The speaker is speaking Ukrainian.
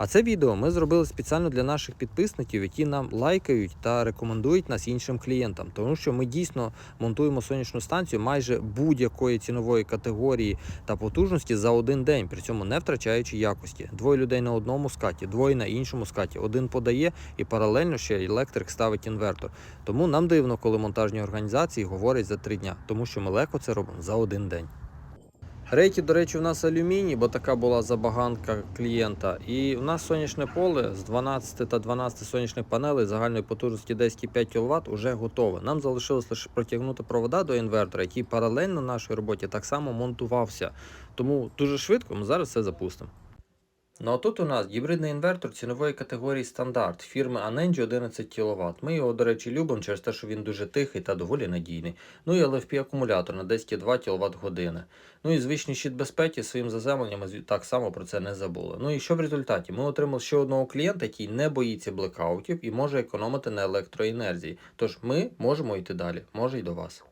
А це відео ми зробили спеціально для наших підписників, які нам лайкають та рекомендують нас іншим клієнтам, тому що ми дійсно монтуємо сонячну станцію майже будь-якої цінової категорії та потужності за один день, при цьому не втрачаючи якості. Двоє людей на одному скаті, двоє на іншому скаті. Один подає і паралельно ще електрик ставить інвертор. Тому нам дивно, коли монтажні організації говорять за три дня, тому що ми легко це робимо за один день. Рейки, до речі, у нас алюміній, бо така була забаганка клієнта. І у нас сонячне поле з 12 та 12 сонячних панелей загальної потужності 10,5 кВт вже готове. Нам залишилось лише протягнути провода до інвертора, який паралельно нашій роботі так само монтувався. Тому дуже швидко ми зараз це запустимо. Ну а тут у нас гібридний інвертор цінової категорії стандарт фірми Anenji 11 кВт. Ми його, до речі, любимо через те, що він дуже тихий та доволі надійний. Ну і LFP акумулятор на 10,2 кВт години. Ну і звичний щит безпеки своїм заземленням так само про це не забули. Ну і що в результаті? Ми отримали ще одного клієнта, який не боїться блекаутів і може економити на електроенергії. Тож ми можемо йти далі, може й до вас.